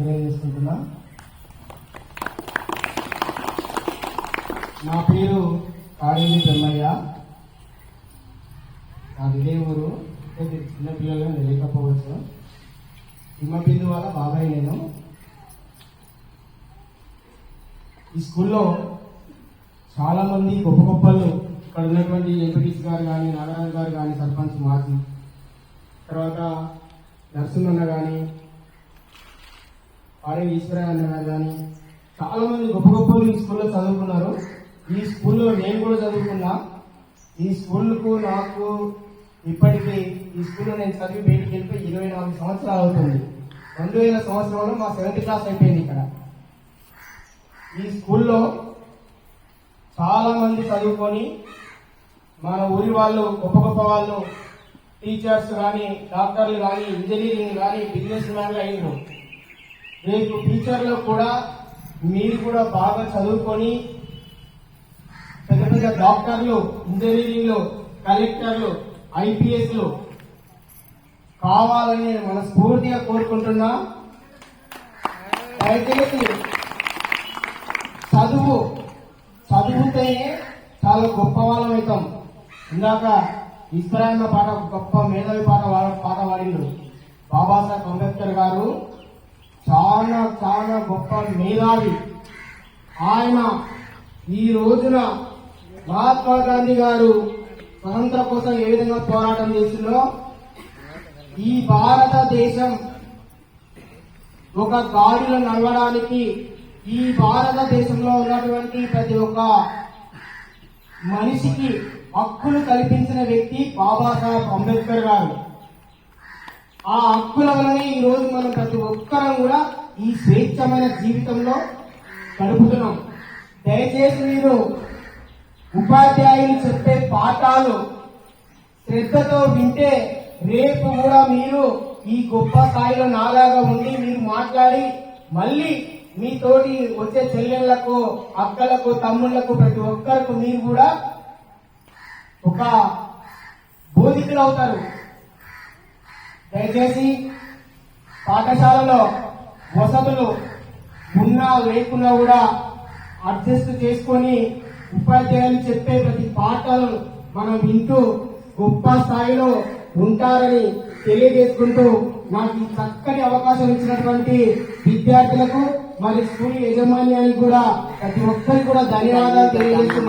తెలియజేసుకుంటున్నా. నా పేరు కాళేజీ బ్రహ్మయ్య. నా ఇదే ఊరు చిన్నపిల్లలు తెలియకపోవచ్చు. హిమబిందు వాళ్ళ బాబాయ్ నేను. ఈ స్కూల్లో చాలామంది గొప్ప గొప్పలు ఇక్కడ ఉన్నటువంటి ఎంపీటీస్ గారు కానీ నాగరాజు గారు కానీ సర్పంచ్ మాజీ తర్వాత నరసింహన్న కానీ ఆర్ఏ ఈశ్వరయ్య గారు కానీ చాలా మంది గొప్ప గొప్ప ఈ స్కూల్లో చదువుకున్నారు. ఈ స్కూల్లో నేను కూడా చదువుకున్నా. ఈ స్కూల్కు నాకు ఇప్పటికీ ఈ స్కూల్లో నేను చదివి బయటికి వెళ్ళిపోయి ఇరవై నాలుగు సంవత్సరాలు అవుతుంది. రెండు వేల సంవత్సరంలో మా సెవెంత్ క్లాస్ అయిపోయింది ఇక్కడ. ఈ స్కూల్లో చాలా మంది చదువుకొని మన ఊరి వాళ్ళు గొప్ప గొప్ప వాళ్ళు టీచర్స్ కానీ డాక్టర్లు కానీ ఇంజనీరింగ్ కానీ బిజినెస్ మ్యాన్లు అయినారు రేపు ఫ్యూచర్లో కూడా మీరు కూడా బాగా చదువుకొని పెద్ద పెద్ద డాక్టర్లు ఇంజనీరింగ్లు కలెక్టర్లు ఐపీఎస్లు కావాలని నేను మనస్ఫూర్తిగా కోరుకుంటున్నా. దయచేసి చదువు చదువుతేనే చాలా గొప్ప వాళ్ళం అవుతాం. ఇందాక ఈశ్వరాన్న పాట గొప్ప మేధావి పాట పాట పాడిండు. బాబాసాహెబ్ అంబేద్కర్ గారు. చాలా చాలా గొప్ప మేధావి. ఆయన ఈ రోజున మహాత్మా గాంధీ గారు స్వతంత్ర కోసం ఏ విధంగా పోరాటం చేసిందో ఈ భారతదేశం ఒక గాడిలో నడవడానికి ఈ భారతదేశంలో ఉన్నటువంటి ప్రతి ఒక్క మనిషికి హక్కులు కల్పించిన వ్యక్తి బాబాసాహెబ్ అంబేద్కర్ గారు. ఆ హక్కుల వలనే ఈ రోజు మనం ప్రతి ఒక్కరం కూడా ఈ స్వేచ్ఛమైన జీవితంలో గడుపుతున్నాం. దయచేసి మీరు ఉపాధ్యాయులు చెప్పే పాఠాలు శ్రద్ధతో వింటే రేపు కూడా మీరు ఈ గొప్ప స్థాయిలో నాలాగా ఉండి మీరు మాట్లాడి మళ్ళీ మీతోటి వచ్చే చెల్లెళ్ళకు అక్కలకు తమ్ముళ్ళకు ప్రతి ఒక్కరికి మీరు కూడా ఒక బోధికులు అవుతారు. దయచేసి పాఠశాలలో వసతులు ఉన్నా లేకున్నా కూడా అడ్జస్ట్ చేసుకొని ఉపాధ్యాయులు చెప్పే ప్రతి పాఠాలను మనం వింటూ గొప్ప స్థాయిలో ఉంటారని తెలియజేసుకుంటూ నాకు ఈ చక్కని అవకాశం ఇచ్చినటువంటి విద్యార్థులకు మరి స్కూల్ యజమాన్యానికి కూడా ప్రతి ఒక్కరికి కూడా ధన్యవాదాలు తెలియజేస్తూ